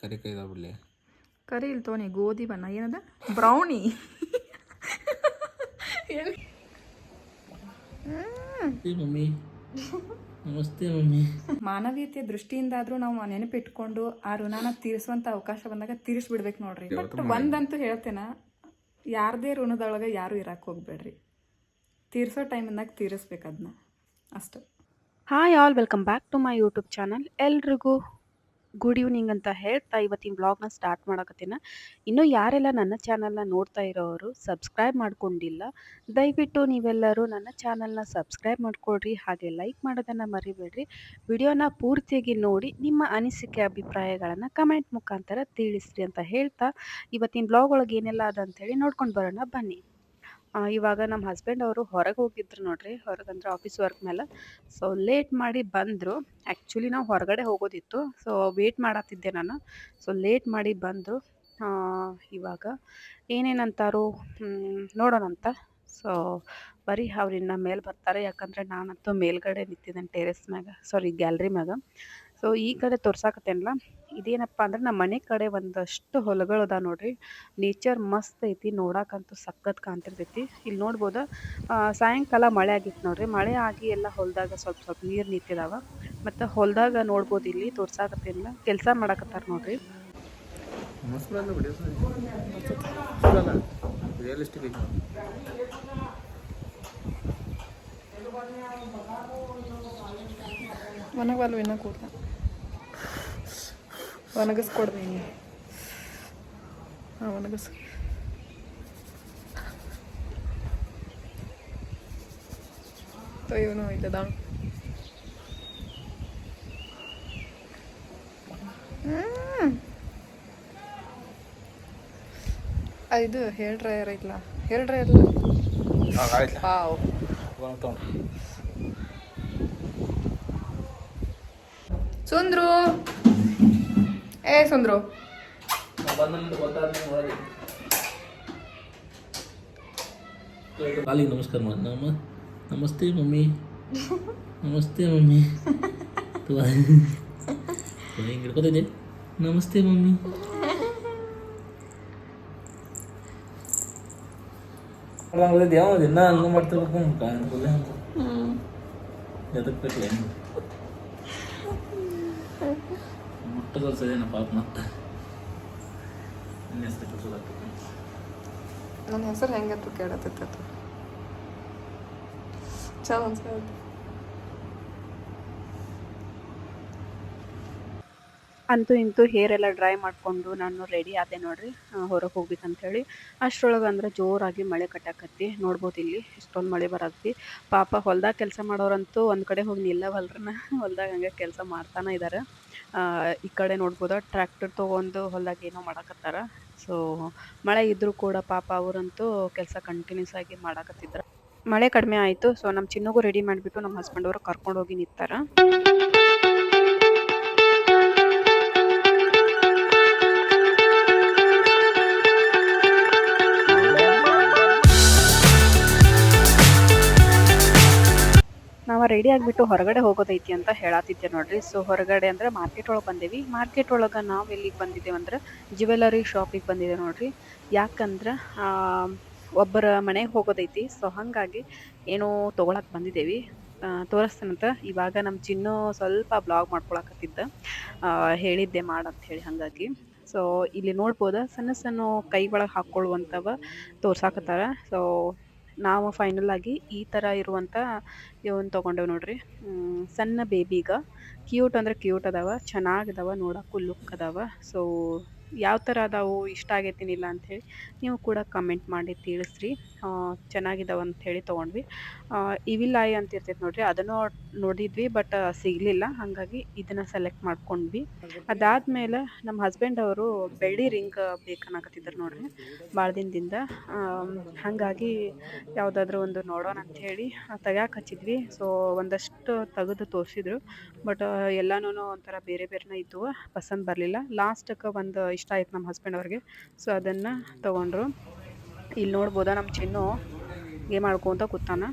ಕರಿ ಕೈ ಬಿಡ್ಲಿ. ಕರಿ ಇಲ್ಲಿ ತೋನಿ ಗೋಧಿ ಬಣ್ಣ. ಏನದ? ಬ್ರೌನಿ. ಮಮ್ಮಿ. ನಮಸ್ತೆ ಮಮ್ಮಿ. ಮಾನವೀಯತೆ ದೃಷ್ಟಿಯಿಂದಾದ್ರೂ ನಾವು ನೆನಪಿಟ್ಕೊಂಡು ಆ ಋಣನ ತೀರಿಸುವಂತ ಅವಕಾಶ ಬಂದಾಗ ತೀರಿಸ್ಬಿಡ್ಬೇಕು ನೋಡ್ರಿ. ಬಟ್ ಒಂದಂತೂ ಹೇಳ್ತೇನ ಯಾರದೇ ಋಣದೊಳಗೆ ಯಾರು ಇರಕ್ಕೆ ಹೋಗ್ಬೇಡ್ರಿ. ತೀರ್ಸೋ ಟೈಮಿಂದಾಗ ತೀರಿಸ್ಬೇಕು ಅದನ್ನ ಅಷ್ಟು. Hi all welcome back to my YouTube channel ಎಲ್ರಿಗೂ ಗುಡ್ ಈವ್ನಿಂಗ್ ಅಂತ ಹೇಳ್ತಾ ಇವತ್ತಿನ ಬ್ಲಾಗ್ನ ಸ್ಟಾರ್ಟ್ ಮಾಡಕತ್ತೀನಿ. ಇನ್ನೂ ಯಾರೆಲ್ಲ ನನ್ನ ಚಾನಲ್ನ ನೋಡ್ತಾ ಇರೋರು ಸಬ್ಸ್ಕ್ರೈಬ್ ಮಾಡ್ಕೊಂಡಿಲ್ಲ, ದಯವಿಟ್ಟು ನೀವೆಲ್ಲರೂ ನನ್ನ ಚಾನಲ್ನ ಸಬ್ಸ್ಕ್ರೈಬ್ ಮಾಡ್ಕೊಳ್ರಿ, ಹಾಗೆ ಲೈಕ್ ಮಾಡೋದನ್ನು ಮರಿಬೇಡ್ರಿ. ವಿಡಿಯೋನ ಪೂರ್ತಿಯಾಗಿ ನೋಡಿ ನಿಮ್ಮ ಅನಿಸಿಕೆ, ಅಭಿಪ್ರಾಯಗಳನ್ನು ಕಮೆಂಟ್ ಮುಖಾಂತರ ತಿಳಿಸ್ರಿ ಅಂತ ಹೇಳ್ತಾ, ಇವತ್ತಿನ ಬ್ಲಾಗ್ ಒಳಗೆ ಏನೆಲ್ಲ ಅಂತೇಳಿ ನೋಡ್ಕೊಂಡು ಬರೋಣ ಬನ್ನಿ. ಇವಾಗ ನಮ್ಮ ಹಸ್ಬೆಂಡ್ ಅವರು ಹೊರಗೆ ಹೋಗಿದ್ರು ನೋಡ್ರಿ ಹೊರಗಂದ್ರೆ ಆಫೀಸ್ ವರ್ಕ್ ಮೇಲೆ ಸೊ ಲೇಟ್ ಮಾಡಿ ಬಂದರು. ಆ್ಯಕ್ಚುಲಿ ನಾವು ಹೊರಗಡೆ ಹೋಗೋದಿತ್ತು. ಸೊ ವೇಟ್ ಮಾಡತ್ತಿದ್ದೆ ನಾನು. ಸೊ ಲೇಟ್ ಮಾಡಿ ಬಂದರು. ಇವಾಗ ಏನೇನಂತಾರೋ ನೋಡೋಣ ನೋಡೋಣಂತ. ಸೊ ಬರೀ ಅವ್ರು ಇನ್ನು ಮೇಲೆ ಬರ್ತಾರೆ. ಯಾಕಂದರೆ ನಾನಂತೂ ಮೇಲ್ಗಡೆ ನಿಂತಿದ್ದೇನೆ ಟೆರೆಸ್ ಮ್ಯಾಗ. ಸಾರಿ ಗ್ಯಾಲ್ರಿ ಮ್ಯಾಗ. ಸೊ ಈ ಕಡೆ ತೋರ್ಸಾಕತ್ತೇನಲ್ಲ? ಇದೇನಪ್ಪ ಅಂದ್ರೆ ನಮ್ಮ ಮನೆ ಕಡೆ ಒಂದಷ್ಟು ಹೊಲಗಳು ಅದ ನೋಡ್ರಿ. ನೇಚರ್ ಮಸ್ತ್ ಐತಿ ನೋಡಕ್ಕಂತೂ ಸಖತ್ ಕಾಣ್ತಿರ್ತೈತಿ. ಇಲ್ಲಿ ನೋಡ್ಬೋದು ಸಾಯಂಕಾಲ ಮಳೆ ಆಗಿತ್ತು ನೋಡ್ರಿ. ಮಳೆ ಆಗಿ ಎಲ್ಲ ಹೊಲದಾಗ ಸ್ವಲ್ಪ ಸ್ವಲ್ಪ ನೀರು ನಿಂತಿದಾವ. ಮತ್ತು ಹೊಲದಾಗ ನೋಡ್ಬೋದು ಇಲ್ಲಿ, ತೋರ್ಸಾಕತ್ತೇನಿಲ್ಲ? ಕೆಲಸ ಮಾಡಕತ್ತಾರ ನೋಡ್ರಿ. ಒಣಗಲ್ವ ಇನ್ನೂ ಕೂಡ್ತ ಒಣಗಿಸ್ಕೊಡ್ತೀನಿ. ಹಾಂ ಒಣಗಿಸ್. ಇವನು ಇಲ್ಲದ ಇದು ಹೇರ್ ಡ್ರೈಯರ್ ಇಲ್ಲ ಹೇರ್ ಡ್ರೈಯರ್ ತೊಗೊಂಡು ಸುಂದ್ರು. ಏ ಸುಂದ್ರು ಕಾಲಿಗೆ ನಮಸ್ಕಾರ ಮಾಡಿ ನಮ್ಮ ನಮಸ್ತೆ ಮಮ್ಮಿ ನಮಸ್ತೆ ಮಮ್ಮಿ ಹಿಂಗೆ ಹಿಡ್ಕೊತಿದ್ದೆ ನಮಸ್ತೆ ಮಮ್ಮಿ ಯಾವ ದಿನ ಹಂಗೆ ಮಾಡ್ತಿರ್ಬೇಕು ಕಾಣಿಲ್ಲ ಎದಕ್ಕೆ ಬೇಕು ಮುಟ್ಟದ ಸರಿನ ಪಾಪ ಮತ್ತೆ ಹೆಸರು ಕೆಲಸದಾಗ್ತದೆ ನನ್ನ ಹೆಸರು ಹೆಂಗತ್ತು ಕೇಳತ್ತಿತ್ತು ಚಲೋ ಅಂತೂ ಇಂತೂ ಹೇರ್ ಎಲ್ಲ ಡ್ರೈ ಮಾಡಿಕೊಂಡು ನಾನು ರೆಡಿ ಆದೆ ನೋಡ್ರಿ ಹೊರಗೆ ಹೋಗ್ಬೇಕಂತೇಳಿ. ಅಷ್ಟ್ರೊಳಗೆ ಅಂದ್ರೆ ಜೋರಾಗಿ ಮಳೆ ಕಟ್ಟಾಕತ್ತಿ. ನೋಡ್ಬೋದು ಇಲ್ಲಿ ಇಷ್ಟೊಂದು ಮಳೆ ಬರತ್ತಿ ಪಾಪ ಹೊಲ್ದಾಗ ಕೆಲಸ ಮಾಡೋರಂತೂ ಒಂದು ಕಡೆ ಹೋಗಿ ನಿಲ್ಲವಲ್ರನ್ನ ಹೊಲ್ದಾಗ ಹಂಗೆ ಕೆಲಸ ಮಾಡ್ತಾನೆ ಇದ್ದಾರೆ ಈ ಕಡೆ ನೋಡ್ಬೋದು ಟ್ರ್ಯಾಕ್ಟರ್ ತೊಗೊಂಡು ಹೊಲ್ದಾಗ ಏನೋ ಮಾಡಕತ್ತಾರ. ಸೊ ಮಳೆ ಇದ್ದರೂ ಕೂಡ ಪಾಪ ಅವರಂತೂ ಕೆಲಸ ಕಂಟಿನ್ಯೂಸ್ ಆಗಿ ಮಾಡಕತ್ತಿದ್ರು. ಮಳೆ ಕಡಿಮೆ ಆಯಿತು. ಸೊ ನಮ್ಮ ಚಿನ್ನಗೂ ರೆಡಿ ಮಾಡಿಬಿಟ್ಟು ನಮ್ಮ ಹಸ್ಬೆಂಡ್ ಅವರು ಕರ್ಕೊಂಡು ಹೋಗಿ ನಿಂತಾರ. ನಾವು ರೆಡಿ ಆಗಿಬಿಟ್ಟು ಹೊರಗಡೆ ಹೋಗೋದೈತಿ ಅಂತ ಹೇಳತ್ತಿದ್ದೆ ನೋಡ್ರಿ. ಸೊ ಹೊರಗಡೆ ಅಂದ್ರೆ ಮಾರ್ಕೆಟ್ ಒಳಗೆ ಬಂದೇವಿ. ಮಾರ್ಕೆಟ್ ಒಳಗೆ ನಾವು ಎಲ್ಲಿಗೆ ಬಂದಿದ್ದೇವೆ ಅಂದ್ರೆ ಜ್ಯುವೆಲರಿ ಶಾಪಿಗೆ ಬಂದಿದೆ ನೋಡ್ರಿ. ಯಾಕಂದ್ರೆ ಒಬ್ಬರ ಮನೆಗೆ ಹೋಗೋದೈತಿ. ಸೊ ಹಾಗಾಗಿ ಏನೋ ತೊಗೊಳಕ್ಕೆ ಬಂದಿದ್ದೇವೆ. ತೋರಿಸ್ತೇನಂತ ಇವಾಗ ನಮ್ಮ ಚಿನ್ನು ಸ್ವಲ್ಪ ಬ್ಲಾಗ್ ಮಾಡ್ಕೊಳಕತ್ತಿದ್ದ. ಹೇಳಿದ್ದೆ ಮಾಡಂತ ಹೇಳಿ ಹಾಗಾಗಿ. ಸೊ ಇಲ್ಲಿ ನೋಡ್ಬೋದ ಸಣ್ಣ ಸಣ್ಣ ಕೈ ಒಳಗೆ ಹಾಕ್ಕೊಳ್ಳುವಂಥವ ತೋರ್ಸಾಕತ್ತಾರ. ಸೊ ನಾವು ಫೈನಲ್ ಆಗಿ ಈ ಥರ ಇರುವಂಥ ಇವನ್ ತೊಗೊಂಡೇವು ನೋಡ್ರಿ. ಸಣ್ಣ ಬೇಬಿಗ ಕ್ಯೂಟ್ ಅಂದ್ರೆ ಕ್ಯೂಟ್ ಅದಾವ ಚೆನ್ನಾಗಿದಾವ ನೋಡಕ್ಕೂ ಲುಕ್ ಅದಾವ. ಸೊ ಯಾವ ಥರ ಅದಾವು ಇಷ್ಟ ಆಗೈತಿನಿಲ್ಲ ಅಂಥೇಳಿ ನೀವು ಕೂಡ ಕಮೆಂಟ್ ಮಾಡಿ ತಿಳಿಸ್ರಿ. ಆ, ಚೆನ್ನಾಗಿದಾವ ಅಂಥೇಳಿ ತೊಗೊಂಡ್ವಿ. ಐ ಅಂತ ಇರ್ತೈತೆ ನೋಡ್ರಿ ಅದನ್ನು ನೋಡಿದ್ವಿ ಬಟ್ ಸಿಗಲಿಲ್ಲ. ಹಾಗಾಗಿ ಇದನ್ನು ಸೆಲೆಕ್ಟ್ ಮಾಡ್ಕೊಂಡ್ವಿ. ಅದಾದಮೇಲೆ ನಮ್ಮ ಹಸ್ಬೆಂಡ್ ಅವರು ಬೆಳ್ಳಿ ರಿಂಗ್ ಬೇಕನ್ನಕತ್ತಿದ್ರು ನೋಡ್ರಿ ಭಾಳ ದಿನದಿಂದ. ಹಾಗಾಗಿ ಯಾವುದಾದ್ರೂ ಒಂದು ನೋಡೋಣ ಅಂಥೇಳಿ ತೆಗ್ಯಾಕೆ ಹಚ್ಚಿದ್ವಿ. ಸೊ ಒಂದಷ್ಟು ತೆಗೆದು ತೋರಿಸಿದ್ರು. ಬಟ್ ಎಲ್ಲಾನು ಒಂಥರ ಬೇರೆ ಬೇರೆನೇ ಇದ್ದವು ಪಸಂದ್ ಬರಲಿಲ್ಲ. ಲಾಸ್ಟಕ್ಕೆ ಒಂದು ಇಷ್ಟ ಆಯ್ತು ನಮ್ಮ ಹಸ್ಬೆಂಡ್ ಅವ್ರಿಗೆ. ಸೊ ಅದನ್ನು ತೊಗೊಂಡ್ರು. ಇಲ್ಲಿ ನೋಡ್ಬೋದಾ ನಮ್ಮ ಚಿನ್ನು? ಗೇಮ್ ಮಾಡ್ಕೊಂತ ಕೂತಾನ.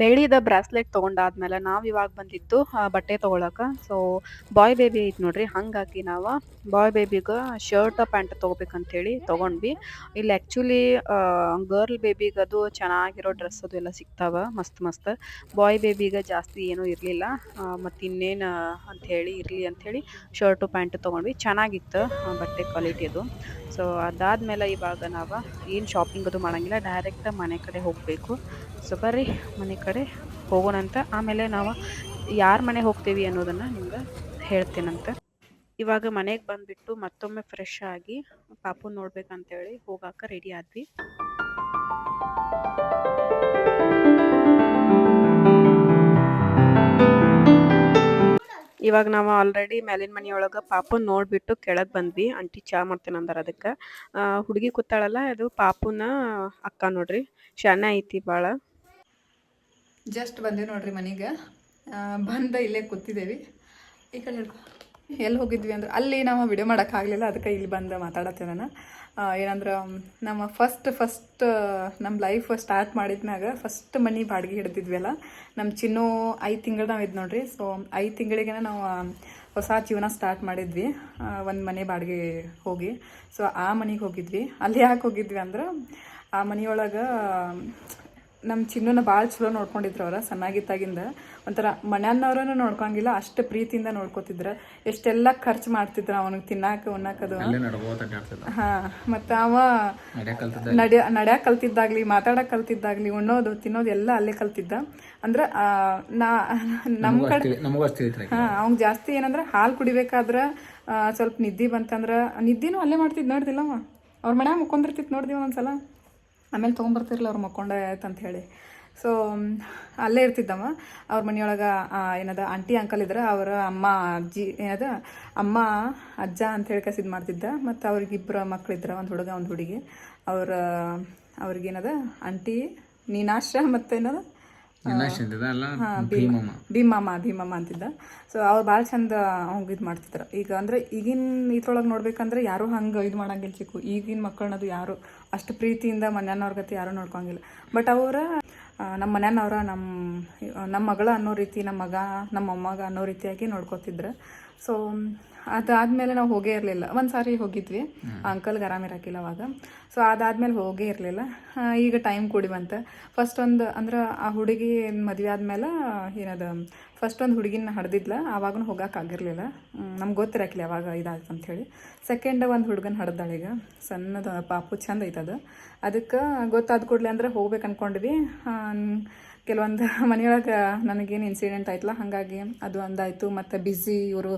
ಬೆಳ್ಳಿದ ಬ್ರಾಸ್ಲೆಟ್ ತೊಗೊಂಡಾದ್ಮೇಲೆ ನಾವು ಇವಾಗ ಬಂದಿದ್ದು ಬಟ್ಟೆ ತೊಗೊಳಕ್ಕೆ ಸೊ ಬಾಯ್ ಬೇಬಿ ಐತೆ ನೋಡ್ರಿ, ಹಾಗಾಗಿ ನಾವು ಬಾಯ್ ಬೇಬಿಗೆ ಶರ್ಟ್ ಪ್ಯಾಂಟ್ ತೊಗೋಬೇಕಂತೇಳಿ ತಗೊಂಡ್ವಿ. ಇಲ್ಲಿ ಆ್ಯಕ್ಚುಲಿ ಗರ್ಲ್ ಬೇಬಿಗೆ ಅದು ಚೆನ್ನಾಗಿರೋ ಡ್ರೆಸ್ ಅದು ಎಲ್ಲ ಸಿಗ್ತಾವ, ಮಸ್ತ್ ಮಸ್ತ್. ಬಾಯ್ ಬೇಬಿಗೆ ಜಾಸ್ತಿ ಏನೂ ಇರಲಿಲ್ಲ ಮತ್ತು ಇನ್ನೇನು ಅಂಥೇಳಿ ಇರಲಿ ಅಂಥೇಳಿ ಶರ್ಟು ಪ್ಯಾಂಟ್ ತೊಗೊಂಡ್ವಿ. ಚೆನ್ನಾಗಿತ್ತು ಬಟ್ಟೆ ಕ್ವಾಲಿಟಿ ಅದು. ಸೊ ಅದಾದಮೇಲೆ ಇವಾಗ ನಾವು ಏನು ಶಾಪಿಂಗ್ ಅದು ಮಾಡೋಂಗಿಲ್ಲ ಡೈರೆಕ್ಟ್ ಮನೆ ಕಡೆ ಹೋಗಬೇಕು. ಸೊ ಬರ್ರಿ, ಮನೆ ಕಡೆ ಹೋಗೋಣಂತ ಆಮೇಲೆ ನಾವು ಯಾರ ಮನೆ ಹೋಗ್ತೀವಿ ಅನ್ನೋದನ್ನ ನಿಮ್ಗೆ ಹೇಳ್ತೀನಂತ. ಇವಾಗ ಮನೆಗೆ ಬಂದ್ಬಿಟ್ಟು ಮತ್ತೊಮ್ಮೆ ಫ್ರೆಶ್ ಆಗಿ ಪಾಪು ನೋಡ್ಬೇಕಂತೇಳಿ ಹೋಗಾಕ ರೆಡಿ ಆದ್ವಿ. ಇವಾಗ ನಾವು ಆಲ್ರೆಡಿ ಮೇಲಿನ ಮನೆಯೊಳಗೆ ಪಾಪು ನೋಡಿಬಿಟ್ಟು ಕೆಳಗೆ ಬಂದ್ವಿ. ಆಂಟಿ ಚಾ ಮಾಡ್ತೇನೆ ಅಂದ್ರೆ ಅದಕ್ಕೆ. ಹುಡುಗಿ ಕೂತಾಳಲ್ಲ, ಅದು ಪಾಪುನ ಅಕ್ಕ ನೋಡ್ರಿ. ಶಾನೆ ಐತಿ ಭಾಳ ಜಸ್ಟ್ ಬಂದೆ ನೋಡ್ರಿ ಮನೆಗೆ. ಬಂದ ಇಲ್ಲೇ ಕೂತಿದ್ದೇವೆ. ಈ ಕಡೆ ಎಲ್ಲಿ ಹೋಗಿದ್ವಿ ಅಂದ್ರೆ ಅಲ್ಲಿ ನಾವು ವಿಡಿಯೋ ಮಾಡೋಕ್ಕಾಗಲಿಲ್ಲ ಅದಕ್ಕೆ ಇಲ್ಲಿ ಬಂದು ಮಾತಾಡತ್ತೆ ನಾನು. ಏನಂದ್ರೆ ನಮ್ಮ ಫಸ್ಟ್ ಫಸ್ಟ್ ನಮ್ಮ ಲೈಫ್ ಸ್ಟಾರ್ಟ್ ಮಾಡಿದ್ಮ್ಯಾಗ ಫಸ್ಟ್ ಮನೆ ಬಾಡಿಗೆ ಹಿಡ್ದಿದ್ವಲ್ಲ. ನಮ್ಮ ಚಿನ್ನು ಐದು ತಿಂಗಳು ನಾವು ಇದು ನೋಡ್ರಿ. ಸೊ ಐದು ತಿಂಗಳಿಗೆ ನಾವು ಹೊಸ ಜೀವನ ಸ್ಟಾರ್ಟ್ ಮಾಡಿದ್ವಿ. ಒಂದು ಮನೆ ಬಾಡಿಗೆ ಹೋಗಿ. ಸೊ ಆ ಮನೆಗೆ ಹೋಗಿದ್ವಿ. ಅಲ್ಲಿ ಯಾಕೆ ಹೋಗಿದ್ವಿ ಅಂದ್ರೆ, ಆ ಮನೆಯೊಳಗೆ ನಮ್ಮ ಚಿನ್ನನ ಭಾಳ ಚಲೋ ನೋಡ್ಕೊಂಡಿದ್ರು ಅವ್ರ ಸಣ್ಣಾಗಿದ್ದಾಗಿಂದ. ಒಂಥರ ಮನೆಯನ್ನವ್ರನ್ನ ನೋಡ್ಕೊಂಗಿಲ್ಲ ಅಷ್ಟು ಪ್ರೀತಿಯಿಂದ ನೋಡ್ಕೋತಿದ್ರ. ಎಷ್ಟೆಲ್ಲ ಖರ್ಚು ಮಾಡ್ತಿದ್ರ ಅವನಿಗೆ ತಿನ್ನಾಕ ಉಣ್ಣಾಕದು ಹಾ ಮತ್ತೆ ಅವ ನಡ್ಯ ನಡ್ಯಾಕ ಕಲ್ತಿದ್ದಾಗ್ಲಿ ಮಾತಾಡಕ್ ಕಲ್ತಿದ್ದಾಗ್ಲಿ ಉಣ್ಣೋದು ತಿನ್ನೋದು ಎಲ್ಲ ಅಲ್ಲೇ ಕಲ್ತಿದ್ದ. ಅಂದ್ರ ನಾ ನಮ್ಮ ಕಡೆ ಹಾ ಅವ್ನ್ ಜಾಸ್ತಿ ಏನಂದ್ರ ಹಾಲು ಕುಡಿಬೇಕಾದ್ರ ಸ್ವಲ್ಪ ನಿದ್ದಿ ಬಂತಂದ್ರ ನಿದ್ದಿನೂ ಅಲ್ಲೇ ಮಾಡ್ತಿದ್ ನೋಡ್ದಿಲ್ಲ ಅವ ಅವ್ರ ಮನ್ಯಾಗ ಮುಕ್ಕೊಂಡಿರ್ತಿತ್ತು ನೋಡ್ದಿ ಒಂದ್ಸಲ? ಆಮೇಲೆ ತೊಗೊಂಬರ್ತಿರ್ಲಿಲ್ಲ ಅವ್ರು ಮಕ್ಕೊಂಡೆ ಅಂತ ಹೇಳಿ. ಸೊ ಅಲ್ಲೇ ಇರ್ತಿದ್ದವ. ಅವ್ರ ಮನೆಯೊಳಗೆ ಏನದ ಆಂಟಿ ಅಂಕಲ್ ಇದ್ರೆ, ಅವರ ಅಮ್ಮ, ಅಜ್ಜಿ, ಏನದ, ಅಮ್ಮ, ಅಜ್ಜ ಅಂತ ಹೇಳಿ ಕಸಿದ್ ಮಾಡ್ತಿದ್ದ. ಮತ್ತು ಅವ್ರಿಗಿಬ್ಬರು ಮಕ್ಕಳಿದ್ರೆ ಒಂದು ಹುಡುಗ, ಒಂದು ಹುಡುಗಿ. ಅವ್ರ, ಅವ್ರಿಗೇನದ ಆಂಟಿ ನೀನಾಶ ಮತ್ತೇನದ? ಭೀಮಮ್ಮ. ಭೀಮಮ್ಮ ಭೀಮಮ್ಮ ಅಂತಿದ್ದ. ಸೊ ಅವ್ರು ಭಾಳ ಚಂದ ಅವಂಗ ಇದು ಮಾಡ್ತಿದ್ರು. ಈಗ ಅಂದ್ರೆ ಈಗಿನ ಇದ್ರೊಳಗೆ ನೋಡ್ಬೇಕಂದ್ರೆ ಯಾರು ಹಂಗೆ ಇದು ಮಾಡಂಗಿಲ್ಲ ಚಿಕ್ಕು. ಈಗಿನ ಮಕ್ಕಳನ್ನದು ಯಾರು ಅಷ್ಟು ಪ್ರೀತಿಯಿಂದ ಮನೆಯವ್ರ ಗತಿ ಯಾರು ನೋಡ್ಕೊಂಗಿಲ್ಲ. ಬಟ್ ಅವರ ನಮ್ಮ ಮನೆಯವ್ರ ನಮ್ಮ ನಮ್ಮ ಮಗಳ ಅನ್ನೋ ರೀತಿ ನಮ್ಮ ಮಗ ನಮ್ಮ ಮೊಮ್ಮಗ ಅನ್ನೋ ರೀತಿಯಾಗಿ ನೋಡ್ಕೋತಿದ್ರು. ಸೊ ಅದಾದ್ಮೇಲೆ ನಾವು ಹೋಗೇ ಇರಲಿಲ್ಲ. ಒಂದು ಸಾರಿ ಹೋಗಿದ್ವಿ. ಅಂಕಲ್ಗೆ ಆರಾಮಿರಕ್ಕಿಲ್ಲ ಅವಾಗ. ಸೊ ಅದಾದ್ಮೇಲೆ ಹೋಗೇ ಇರಲಿಲ್ಲ. ಈಗ ಟೈಮ್ ಕೂಡಿ ಬಂತ. ಫಸ್ಟ್ ಒಂದು ಅಂದ್ರೆ ಆ ಹುಡುಗಿ ಮದುವೆ ಆದ್ಮೇಲೆ ಏನದ ಫಸ್ಟ್ ಒಂದು ಹುಡುಗಿನ ಹಡ್ದಿದ್ಲ. ಆವಾಗೂ ಹೋಗೋಕ್ಕಾಗಿರಲಿಲ್ಲ ನಮ್ಗೆ ಗೊತ್ತಿರಕ್ಕಿಲ್ಲ ಅವಾಗ ಇದಾಯ್ತು ಅಂಥೇಳಿ ಸೆಕೆಂಡ್ ಒಂದು ಹುಡುಗನ ಹಡ್ದಾಳ ಈಗ. ಸಣ್ಣದ ಪಾಪು, ಚಂದ ಐತದ. ಅದಕ್ಕೆ ಗೊತ್ತಾದ ಕೂಡಲೇ ಅಂದ್ರೆ ಹೋಗ್ಬೇಕು ಅನ್ಕೊಂಡ್ವಿ. ಕೆಲವೊಂದು ಮನೆಯೊಳಗೆ ನನಗೇನು ಇನ್ಸಿಡೆಂಟ್ ಆಯ್ತಲ್ಲ, ಹಾಗಾಗಿ ಅದು ಒಂದಾಯಿತು. ಮತ್ತು ಬ್ಯುಸಿ ಇವರು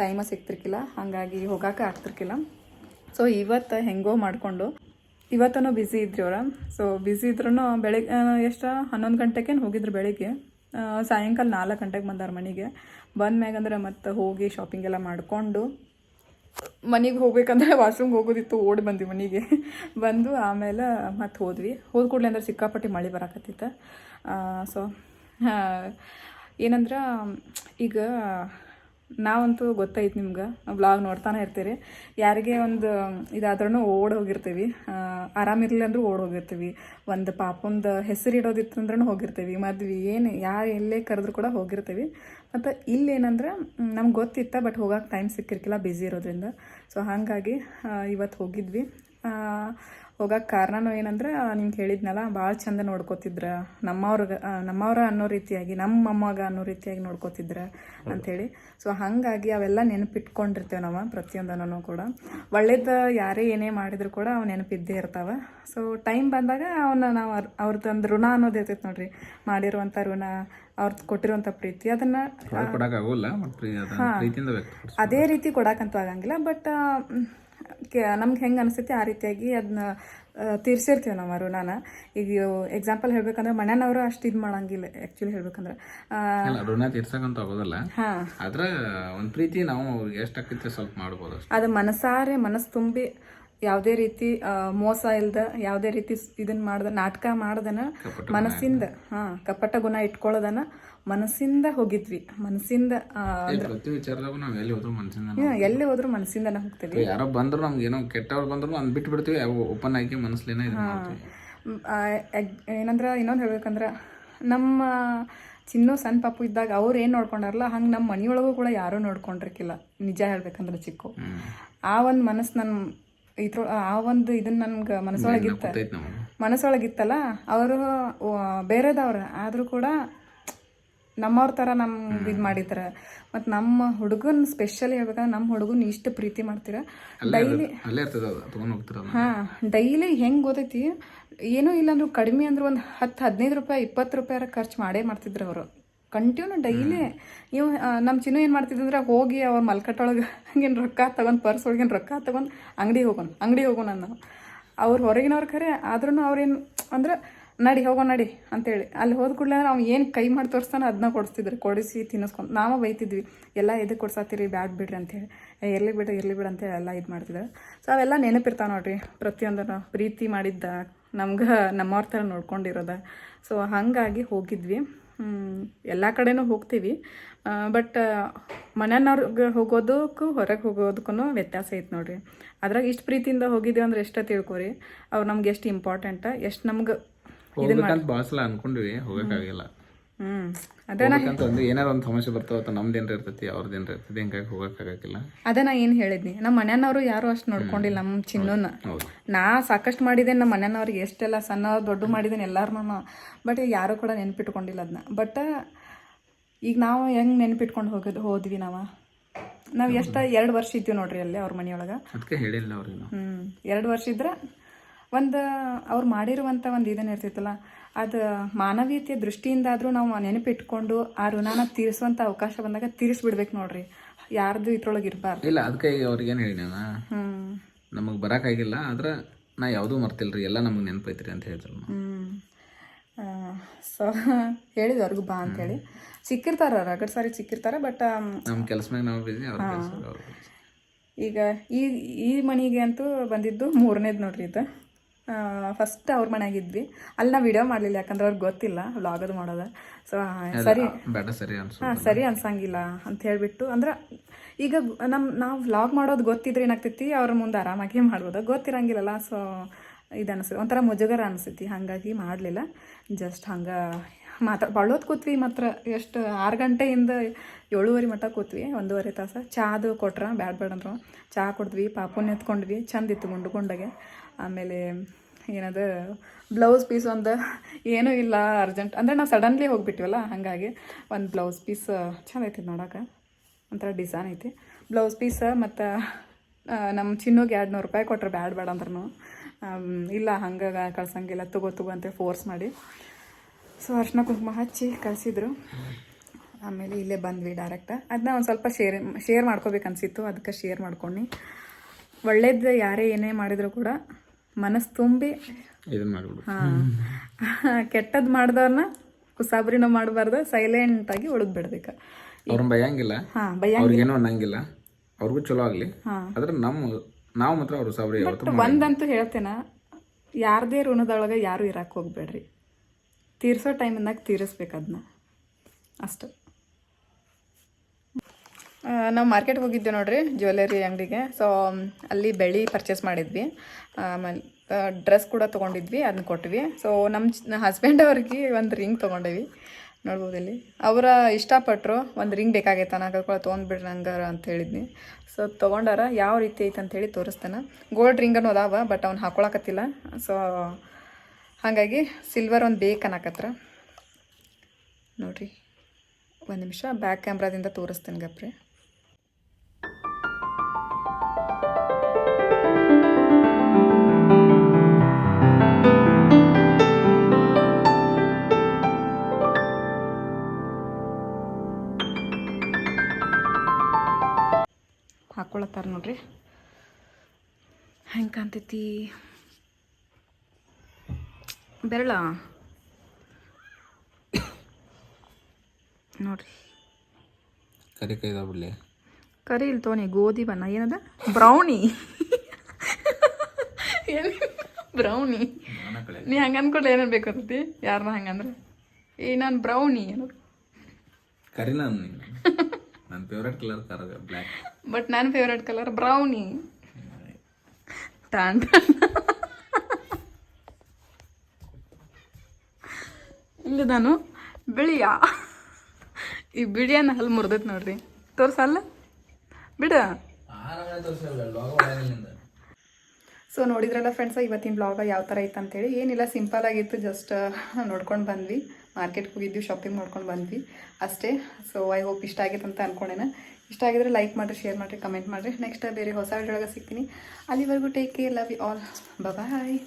ಟೈಮ ಸಿಗ್ತಿರ್ಕಿಲ್ಲ, ಹಾಗಾಗಿ ಹೋಗೋಕೆ ಆಗ್ತಿರ್ಕಿಲ್ಲ. ಸೊ ಇವತ್ತು ಹೆಂಗೋ ಮಾಡಿಕೊಂಡು ಇವತ್ತೂ ಇದ್ರಿ ಅವ್ರ. ಸೊ ಬ್ಯುಸಿ ಇದ್ರೂ ಬೆಳಗ್ಗೆ ಎಷ್ಟು? ಹನ್ನೊಂದು ಗಂಟೆಗೆ ಹೋಗಿದ್ರು ಬೆಳಿಗ್ಗೆ? ಸಾಯಂಕಾಲ ನಾಲ್ಕು ಗಂಟೆಗೆ ಬಂದಾರ ಮನೆಗೆ. ಬಂದ ಮ್ಯಾಗಂದ್ರೆ ಮತ್ತೆ ಹೋಗಿ ಶಾಪಿಂಗ್ ಎಲ್ಲ ಮಾಡಿಕೊಂಡು ಮನೆಗೆ ಹೋಗ್ಬೇಕಂದ್ರೆ ವಾಶ್ರೂಮ್ಗೆ ಹೋಗೋದಿತ್ತು, ಓಡಿ ಬಂದ್ವಿ ಮನೆಗೆ. ಬಂದು ಆಮೇಲೆ ಮತ್ತೆ ಹೋದ್ವಿ. ಹೋದ ಕೂಡಲೇ ಅಂದ್ರೆ ಸಿಕ್ಕಾಪಟ್ಟೆ ಮಳೆ ಬರಾಕತ್ತಿತ್ತು. ಸೊ ಏನಂದ್ರೆ, ಈಗ ನಾವಂತೂ ಗೊತ್ತೈತೆ ನಿಮ್ಗೆ. ಬ್ಲಾಗ್ ನೋಡ್ತಾನೆ ಇರ್ತೀರಿ. ಯಾರಿಗೆ ಒಂದು ಇದಾದ್ರೂ ಓಡ್ ಹೋಗಿರ್ತೀವಿ. ಆರಾಮಿರಲಿಲ್ಲ ಅಂದ್ರೂ ಓಡ್ ಹೋಗಿರ್ತೀವಿ. ಒಂದು ಪಾಪಂದು ಹೆಸರು ಇಡೋದಿತ್ತು ಅಂದ್ರೂ ಹೋಗಿರ್ತೀವಿ. ಮದ್ವೆ ಏನು, ಯಾರು ಎಲ್ಲೇ ಕರೆದ್ರು ಕೂಡ ಹೋಗಿರ್ತೀವಿ. ಮತ್ತು ಇಲ್ಲೇನಂದ್ರೆ ನಮ್ಗೆ ಗೊತ್ತಿತ್ತ, ಬಟ್ ಹೋಗೋಕೆ ಟೈಮ್ ಸಿಕ್ಕಿರ್ಕಿಲ್ಲ ಬ್ಯುಸಿ ಇರೋದ್ರಿಂದ. ಸೊ ಹಾಗಾಗಿ ಇವತ್ತು ಹೋಗಿದ್ವಿ. ಹೋಗಕ್ಕೆ ಕಾರಣನೂ ಏನಂದ್ರೆ ನಿಮ್ಗೆ ಹೇಳಿದ್ನಲ್ಲ ಭಾಳ ಚಂದ ನೋಡ್ಕೋತಿದ್ರ. ನಮ್ಮವ್ರಿಗೆ ನಮ್ಮವ್ರ ಅನ್ನೋ ರೀತಿಯಾಗಿ ನಮ್ಮ ಮೊಮ್ಮಗ ಅನ್ನೋ ರೀತಿಯಾಗಿ ನೋಡ್ಕೋತಿದ್ರ ಅಂಥೇಳಿ ಸೊ ಹಾಗಾಗಿ ಅವೆಲ್ಲ ನೆನಪಿಟ್ಕೊಂಡಿರ್ತೇವೆ ನಾವು ಪ್ರತಿಯೊಂದನ್ನು ಕೂಡ. ಒಳ್ಳೇದು ಯಾರೇ ಏನೇ ಮಾಡಿದ್ರು ಕೂಡ ಅವು ನೆನಪಿದ್ದೇ ಇರ್ತಾವೆ. ಸೊ ಟೈಮ್ ಬಂದಾಗ ಅವನ್ನ ನಾವು ಅವ್ರ ಅವ್ರದ್ದು ಒಂದು ಋಣ ಅನ್ನೋದು ಇರ್ತೈತೆ ನೋಡ್ರಿ. ಮಾಡಿರುವಂಥ ಋಣ ಅವ್ರದ್ದು ಕೊಟ್ಟಿರುವಂಥ ಪ್ರೀತಿ ಅದನ್ನು ಹಾಂ. ಅದೇ ರೀತಿ ಕೊಡಕ್ಕಂತೂ ಆಗಂಗಿಲ್ಲ ಬಟ್ ನಮ್ಗೆ ಹೆಂಗೆ ಅನಿಸುತ್ತೆ ಆ ರೀತಿಯಾಗಿ ಅದನ್ನ ತೀರ್ಸಿರ್ತೀವಿ ನಾವು ಅವರು ಋಣನ ಈಗ ಎಕ್ಸಾಂಪಲ್ ಹೇಳ್ಬೇಕಂದ್ರೆ ಮನೆಯವರು ಅಷ್ಟು ಇದು ಮಾಡಂಗಿಲ್ಲ ಆ್ಯಕ್ಚುಲಿ ಹೇಳ್ಬೇಕಂದ್ರೆ. ಋಣ ತೀರ್ಸಕಂತ ಆಗೋದಲ್ಲ ಹಾ. ಆದ್ರೆ ಒಂದ್ ಪ್ರೀತಿ ನಾವು ಸ್ವಲ್ಪ ಮಾಡ್ಬೋದು ಅದು ಮನಸಾರೆ ಮನಸ್ಸು ತುಂಬಿ ಯಾವುದೇ ರೀತಿ ಮೋಸ ಇಲ್ದ ಯಾವುದೇ ರೀತಿ ಇದನ್ನ ಮಾಡ್ದ ನಾಟಕ ಮಾಡ್ದನ ಮನಸ್ಸಿಂದ ಹಾ ಕಪಟ ಗುಣ ಇಟ್ಕೊಳ್ಳೋದನ್ನ ಮನಸ್ಸಿಂದ ಹೋಗಿದ್ವಿ. ಮನಸ್ಸಿಂದ ಪ್ರತಿ ವಿಚಾರದಾಗೂ ನಾವ್ ಎಲ್ಲಿ ಹೋದ್ರು ಮನಸ್ಸಿಂದ ಎಲ್ಲಿ ಹೋದ್ರು ಮನಸ್ಸಿಂದನೇ ಹೋಗ್ತೀವಿ. ಯಾರೋ ಬಂದ್ರು ನಮ್ಗೆ ಏನೋ ಕೆಟ್ಟವ್ರು ಬಂದ್ರು ಅಂದ್ ಬಿಟ್ಟು ಬಿಡ್ತೀವಿ ಓಪನ್ ಆಗಿ ಮನಸ್ಲೇನ ಏನಂದ್ರ ಇನ್ನೊಂದು ಹೇಳ್ಬೇಕಂದ್ರೆ ನಮ್ಮ ಚಿನ್ನೋ ಸಣ್ಣ ಪಾಪು ಇದ್ದಾಗ ಅವ್ರು ಏನು ನೋಡ್ಕೊಂಡಾರಲ್ಲ ಹಂಗ ನಮ್ಮ ಮನೆಯೊಳಗೂ ಕೂಡ ಯಾರೂ ನೋಡ್ಕೊಂಡಿರ್ಕಿಲ್ಲ. ನಿಜ ಹೇಳ್ಬೇಕಂದ್ರೆ ಚಿಕ್ಕು. ಆ ಒಂದ್ ಮನಸ್ಸು ನನ್ ಇದ್ರ ಆ ಒಂದು ಇದನ್ನ ನನ್ಗ ಮನಸ್ಸೊಳಗಿತ್ತ ಮನಸ್ಸೊಳಗಿತ್ತಲ್ಲ ಅವರು ಬೇರೆದವ್ರ ಆದ್ರೂ ಕೂಡ ನಮ್ಮವ್ರ ಥರ ನಮ್ಗೆ ಇದು ಮಾಡಿದ್ರ. ಮತ್ತು ನಮ್ಮ ಹುಡುಗನ್ ಸ್ಪೆಷಲಿ ಹೇಳ್ಬೇಕಂದ್ರೆ ನಮ್ಮ ಹುಡುಗನ್ ಇಷ್ಟು ಪ್ರೀತಿ ಮಾಡ್ತೀರ. ಡೈಲಿ ಹಾಂ ಡೈಲಿ ಹೆಂಗೆ ಗೊತ್ತೈತಿ? ಏನೂ ಇಲ್ಲ ಅಂದ್ರೂ ಕಡಿಮೆ ಅಂದ್ರೆ ಒಂದು ಹತ್ತು ಹದಿನೈದು ರೂಪಾಯಿ ಇಪ್ಪತ್ತು ರೂಪಾಯಿ ಖರ್ಚು ಮಾಡೇ ಮಾಡ್ತಿದ್ರು ಅವರು. ಕಂಟಿನ್ಯೂ ಡೈಲಿ ನೀವು ನಮ್ಮ ಚಿನ್ನು ಏನು ಮಾಡ್ತಿದ್ದಂದ್ರೆ ಹೋಗಿ ಅವ್ರ ಮಲ್ಕಟ್ಟೊಳಗೆ ಹಂಗೇನು ರೊಕ್ಕ ತಗೊಂಡು ಪರ್ಸ್ ಒಳಗೇನು ರೊಕ್ಕ ತಗೊಂಡು ಅಂಗಡಿ ಹೋಗೋಣ ಅಂಗಡಿ ಹೋಗೋಣ ನಾವು ಅವ್ರು ಹೊರಗಿನವ್ರು ಖರೆ ಆದ್ರೂ ಅವ್ರೇನು ಅಂದ್ರೆ ನಡಿ, ಹೋಗೋ ನಡಿ ಅಂತೇಳಿ. ಅಲ್ಲಿ ಹೋದ ಕೂಡಲೇ ಅವ್ನು ಏನು ಕೈ ಮಾಡಿ ತೋರಿಸ್ತಾನೆ ಅದನ್ನ ಕೊಡಿಸ್ತಿದ್ರು ಕೊಡಿಸಿ ತಿನ್ನಿಸ್ಕೊಂಡು ನಾವು ಬೈತಿದ್ವಿ, ಎಲ್ಲ ಎದಕ್ಕೆ ಕೊಡ್ಸಾತೀರಿ? ಬ್ಯಾಡ್ ಬಿಡ್ರಿ ಅಂತೇಳಿ. ಎಲ್ಲಿ ಬಿಡ್ರಿ ಇರಲಿ ಬಿಡು ಅಂತೇಳಿ ಎಲ್ಲ ಇದು ಮಾಡ್ತಿದ್ರು. ಸೊ ಅವೆಲ್ಲ ನೆನಪಿರ್ತಾವೆ ನೋಡ್ರಿ. ಪ್ರತಿಯೊಂದನ್ನು ಪ್ರೀತಿ ಮಾಡಿದ್ದ ನಮ್ಗೆ ನಮ್ಮವ್ರ ಥರ ನೋಡ್ಕೊಂಡಿರೋದ. ಸೊ ಹಾಗಾಗಿ ಹೋಗಿದ್ವಿ. ಎಲ್ಲ ಕಡೆನೂ ಹೋಗ್ತೀವಿ. ಬಟ್, ಮನೆಯವ್ರಿಗೆ ಹೋಗೋದಕ್ಕೂ ಹೊರಗೆ ಹೋಗೋದಕ್ಕೂ ವ್ಯತ್ಯಾಸ ಐತೆ ನೋಡ್ರಿ. ಅದ್ರಾಗ ಇಷ್ಟು ಪ್ರೀತಿಯಿಂದ ಹೋಗಿದ್ದೀವಿ ಅಂದ್ರೆ ಎಷ್ಟ ತಿಳ್ಕೊರಿ. ಅವ್ರು ನಮ್ಗೆ ಎಷ್ಟು ಇಂಪಾರ್ಟೆಂಟ್ ಎಷ್ಟು ನಮ್ಗೆ ಹೋಗ್ಬೇಕಂತ ಭಾಳ ಸಲ ಅನ್ಕೊಂಡ್ವಿ ಹೋಗಕ್ಕಾಗಿಲ್ಲ. ಹ್ಞೂ ಅದೇ ಹೋಗ್ಬೇಕಂತ ಏನಾರ ಒಂದು ಸಮಸ್ಯೆ ಬರ್ತಾವ ಅಥವಾ ನಮ್ದು ಏನಾರ ಇರ್ತೈತಿ ಅವ್ರದ್ದು ಏನಾರ ಇರ್ತೈತಿ ಹಿಂಗಾಗಿ ಹೋಗಕ್ಕಾಗಕ್ಕಿಲ್ಲ. ಅದೇ ನಾ ಏನು ಹೇಳಿದ್ನಿ ನಮ್ಮ ಮನೆಯವರು ಯಾರು ಅಷ್ಟು ನೋಡ್ಕೊಂಡಿಲ್ಲ ನಮ್ಮ ಚಿನ್ನನ. ಹೌದು. ನಾ ಸಾಕಷ್ಟು ಮಾಡಿದ್ದೇನೆ ನಮ್ಮ ಮನೆಯವ್ರಿಗೆ ಎಷ್ಟೆಲ್ಲ ಸಣ್ಣ ದೊಡ್ಡ ಮಾಡಿದ್ದೇನೆ ಎಲ್ಲಾರನು ಬಟ್ ಯಾರು ಕೂಡ ನೆನ್ಪಿಟ್ಕೊಂಡಿಲ್ಲ ಅದನ್ನ ಬಟ್ ಈಗ ನಾವು ಹೆಂಗ್ ನೆನಪಿಟ್ಕೊಂಡು ಹೋಗೋದು ಹೋದ್ವಿ ನಾವು? ನಾವು ಎಷ್ಟ ಎರಡು ವರ್ಷ ಇದ್ದೀವಿ ನೋಡ್ರಿ ಅಲ್ಲಿ ಅವ್ರ ಮನೆಯೊಳಗೆ. ಅದಕ್ಕೆ ಹೇಳಿಲ್ಲ ಅವ್ರಿಗೆ ಹ್ಞೂ ಎರಡು ವರ್ಷ ಇದ್ರೆ ಒಂದು ಅವ್ರು ಮಾಡಿರುವಂಥ ಒಂದು ಇದನ್ನು ಇರ್ತಿತ್ತಲ್ಲ ಅದು ಮಾನವೀಯತೆಯ ದೃಷ್ಟಿಯಿಂದಾದರೂ ನಾವು ನೆನಪಿಟ್ಕೊಂಡು ಆ ಋಣನ ತೀರಿಸುವಂಥ ಅವಕಾಶ ಬಂದಾಗ ತೀರಿಸ್ಬಿಡ್ಬೇಕು ನೋಡ್ರಿ. ಯಾರ್ದು ಇದ್ರೊಳಗೆ ಇರಬಾರ್ದು. ಇಲ್ಲ ಅದಕ್ಕೆ ಅವ್ರಿಗೆ ಏನು ಹೇಳಿ ನಾನು? ಹ್ಞೂ ನಮಗೆ ಬರೋಕ್ಕಾಗಿಲ್ಲ ಆದ್ರೆ ನಾ ಯಾವುದೂ ಮರ್ತಿಲ್ರಿ ಎಲ್ಲ ನಮಗೆ ನೆನಪೈತ್ರಿ ಅಂತ ಹೇಳಿದ್ರು ಹ್ಞೂ ಸೊ ಹೇಳಿದ್ವಿ ಅವ್ರಿಗೂ ಬಾ ಅಂತೇಳಿ ಸಿಕ್ಕಿರ್ತಾರ ರಗಡ್ ಸಾರಿ ಸಿಕ್ಕಿರ್ತಾರೆ ಬಟ್ ನಮ್ಮ ಕೆಲಸ ನಾವು ಬಿಸಿ ಈಗ ಈ ಈ ಮನೆಗೆ ಅಂತೂ ಬಂದಿದ್ದು ಮೂರನೇದು ನೋಡ್ರಿ ಇದು. ಫಸ್ಟ್ ಅವ್ರ ಮನೆಯಾಗಿದ್ವಿ. ಅಲ್ಲಿ ನಾವು ವಿಡಿಯೋ ಮಾಡಲಿಲ್ಲ ಯಾಕಂದ್ರೆ ಅವ್ರಿಗೆ ಗೊತ್ತಿಲ್ಲ ವ್ಲಾಗದು ಮಾಡೋದು. ಸೊ ಸರಿ. ಸರಿ ಹಾಂ ಸರಿ ಅನ್ಸಂಗಿಲ್ಲ ಅಂತ ಹೇಳ್ಬಿಟ್ಟು ಅಂದ್ರೆ ಈಗ ನಮ್ಮ ನಾವು ವ್ಲಾಗ್ ಮಾಡೋದು ಗೊತ್ತಿದ್ರೆ ಏನಾಗ್ತೈತಿ ಅವ್ರ ಮುಂದೆ ಆರಾಮಾಗಿ ಮಾಡ್ಬೋದು. ಗೊತ್ತಿರಂಗಿಲ್ಲಲ್ಲ ಸೊ ಇದು ಅನಿಸ್ತೈತಿ ಒಂಥರ ಮುಜುಗರ ಅನಿಸ್ತೈತಿ ಹಾಗಾಗಿ ಮಾಡಲಿಲ್ಲ. ಜಸ್ಟ್ ಹಂಗೆ ಮಾತಾ ಬಳ್ಳೋದು ಕೂತ್ವಿ ಮಾತ್ರ, ಎಷ್ಟು ಆರು ಗಂಟೆಯಿಂದ ಏಳುವರೆ ಮಟ್ಟ ಕೂತ್ವಿ, ಒಂದೂವರೆ ತಾಸು. ಚಾದು ಕೊಟ್ರ, ಬ್ಯಾಡ್ ಬ್ಯಾಡ್ ಅಂದ್ರು. ಚಹಾ ಕೊಡ್ದ್ವಿ, ಪಾಪುನ್ ಎತ್ಕೊಂಡ್ವಿ ಚಂದ ಇತ್ತು ಗುಂಡು ಗುಂಡಗೆ. ಆಮೇಲೆ ಏನದ, ಬ್ಲೌಸ್ ಪೀಸ್ ಒಂದು ಏನೂ ಇಲ್ಲ, ಅರ್ಜೆಂಟ್. ಅಂದರೆ ನಾವು ಸಡನ್ಲಿ ಹೋಗಿಬಿಟ್ವಲ್ಲ, ಹಾಗಾಗಿ. ಒಂದು ಬ್ಲೌಸ್ ಪೀಸ್, ಚಂದ ಐತಿ ನೋಡೋಕೆ. ಒಂಥರ ಡಿಸೈನ್ ಐತಿ. ಬ್ಲೌಸ್ ಪೀಸ ಮತ್ತು ನಮ್ಮ ಚಿನ್ನೋಗೆ ಎರಡು ನೂರು ರೂಪಾಯಿ ಕೊಟ್ರೆ, ಬ್ಯಾಡ್ ಬೇಡ ಅಂದ್ರೂ ಇಲ್ಲ, ಹಂಗೆ ಕಳ್ಸಂಗಿಲ್ಲ, ತಗೋ ತಗೋ ಅಂತ ಫೋರ್ಸ್ ಮಾಡಿ. ಸೊ ಅರ್ಶಿನ ಕುಂಕುಮ ಹಚ್ಚಿ ಕಳಿಸಿದ್ರು. ಆಮೇಲೆ ಇಲ್ಲೇ ಬಂದ್ವಿ ಡೈರೆಕ್ಟ್ ಅದನ್ನ ಒಂದು ಸ್ವಲ್ಪ ಶೇರ್ ಶೇರ್ ಮಾಡ್ಕೋಬೇಕು ಅನ್ಸಿತ್ತು. ಅದಕ್ಕೆ ಶೇರ್ ಮಾಡ್ಕೊಂಡು ಒಳ್ಳೇದು ಯಾರೇ ಏನೇ ಮಾಡಿದ್ರು ಕೂಡ ಮನಸ್ಸು ತುಂಬಿ ಕೆಟ್ಟದ್ ಹಾಂ. ಕೆಟ್ಟದ್ದು ಮಾಡಿದವ್ರನ್ನ ಕುಸಾಬ್ರಿನೂ ಮಾಡಬಾರ್ದು ಸೈಲೆಂಟಾಗಿ ಉಳಿದು ಬಿಡ್ಬೇಕು. ಅವ್ರನ್ನ ಬೈಯಂಗಿಲ್ಲ ಹಾಂ ಅನ್ನಂಗಿಲ್ಲ. ಅವ್ರಿಗೂ ಚಲೋ ಆಗಲಿ. ನಮ್ಮ ನಾವು ಮಾತ್ರ ಅವ್ರು ಒಂದಂತೂ ಹೇಳ್ತೇನೆ ಯಾರದೇ ಋಣದೊಳಗ ಯಾರು ಇರಕ್ಕೆ ಹೋಗ್ಬೇಡ್ರಿ. ತೀರ್ಸೋ ಟೈಮಿಂದಾಗ ತೀರಿಸ್ಬೇಕು ಅದನ್ನ ಅಷ್ಟು. ನಾವು ಮಾರ್ಕೆಟ್ ಹೋಗಿದ್ದೆ ನೋಡ್ರಿ, ಜ್ಯುವೆಲರಿ ಅಂಗಡಿಗೆ. ಸೊ ಅಲ್ಲಿ ಬೆಳ್ಳಿ ಪರ್ಚೇಸ್ ಮಾಡಿದ್ವಿ. ಆಮೇಲೆ ಡ್ರೆಸ್ ಕೂಡ ತೊಗೊಂಡಿದ್ವಿ ಅದನ್ನ ಕೊಟ್ವಿ. ಸೊ ನಮ್ಮ ಹಸ್ಬೆಂಡ್ ಅವ್ರಿಗೆ ಒಂದು ರಿಂಗ್ ತೊಗೊಂಡಿವಿ. ನೋಡ್ಬೋದು ಇಲ್ಲಿ. ಅವರ ಇಷ್ಟಪಟ್ಟರು ಒಂದು ರಿಂಗ್ ಬೇಕಾಗೈತೆ ನಾನು ಕೂಡ ತೊಗೊಂಡ್ಬಿಡ್ರಿ ನಂಗಾರ ಅಂತ ಹೇಳಿದ್ನಿ. ಸೊ ತೊಗೊಂಡಾರ, ಯಾವ ರೀತಿ ಐತೆ ಅಂತೇಳಿ ತೋರಿಸ್ತಾನೆ ಗೋಲ್ಡ್ ರಿಂಗನ್ನು ಅದಾವ ಬಟ್ ಅವ್ನು ಹಾಕೊಳಕತ್ತಿಲ್ಲ. ಸೊ ಹಾಗಾಗಿ ಸಿಲ್ವರ್ ಒಂದು ಬೇಕು ನೋಡ್ರಿ, ಒಂದು ನಿಮಿಷ ಬ್ಯಾಕ್ ಕ್ಯಾಮ್ರಾದಿಂದ ತೋರಿಸ್ತೀನಿ ಗಪ್ರಿ. ಹಾಕೊಳತ್ತಾರ ನೋಡ್ರಿ. ಹೆಂಗೆ ಕಾಣ್ತೈತಿ? ಬೆರಳ? ನೋಡ್ರಿ. ಕರಿ ಕೈದ ಬಿಡ್ಲಿ. ಕರಿ ಇಲ್ಲಿ ತೋನಿ ಗೋಧಿ ಬಣ್ಣ. ಏನದ? ಬ್ರೌನಿ. ಬ್ರೌನಿ. ನೀ ಹಂಗೆ ಅನ್ಕೊಡ್ಲಿ ಏನೇನು ಬೇಕು ಅಂತೈತಿ ಯಾರನ್ನ ಹಂಗಂದ್ರೆ ಈ ನಾನು ಬ್ರೌನಿ ಏನು. ಕರಿ ನಾನು ನನ್ನ ಫೇವ್ರೆಟ್ ಕಲರ್ ಕರ ಬ್ಲ್ಯಾಕ್ ಬಟ್ ನನ್ನ ಫೇವ್ರೆಟ್ ಕಲರ್ ಬ್ರೌನಿ. ತಾಂಡ ಇಲ್ಲಿ ನಾನು ಬಿಳಿಯ. ಈ ಬಿಳಿಯನ್ನ ಹಲ್ಲು ಮುರಿದೈತೆ ನೋಡ್ರಿ. ತೋರ್ಸಲ್ಲ ಬಿಡ. ಸೊ ನೋಡಿದ್ರಲ್ಲ ಫ್ರೆಂಡ್ಸ್ ಇವತ್ತಿನ ಬ್ಲಾಗ ಯಾವ ಥರ ಇತ್ತು ಅಂತೇಳಿ. ಏನಿಲ್ಲ ಸಿಂಪಲ್ ಆಗಿತ್ತು ಜಸ್ಟ್ ನೋಡ್ಕೊಂಡು ಬಂದ್ವಿ. ಮಾರ್ಕೆಟ್ಗೆ ಹೋಗಿದ್ವಿ ಶಾಪಿಂಗ್ ಮಾಡ್ಕೊಂಡು ಬಂದ್ವಿ. ಅಷ್ಟೇ. ಸೊ ಐ ಹೋಪ್ ಇಷ್ಟ ಆಗಿತ್ತು ಅಂತ ಅನ್ಕೊಂಡೆನ. ಇಷ್ಟ ಆಗಿದ್ರೆ ಲೈಕ್ ಮಾಡಿರಿ ಶೇರ್ ಮಾಡಿರಿ ಕಮೆಂಟ್ ಮಾಡಿರಿ. ನೆಕ್ಸ್ಟ್ ಬೇರೆ ಹೊಸ ವಿಡಿಯೊಳಗೆ ಸಿಗ್ತೀನಿ. ಅಲ್ಲಿವರೆಗೂ take care love you all bye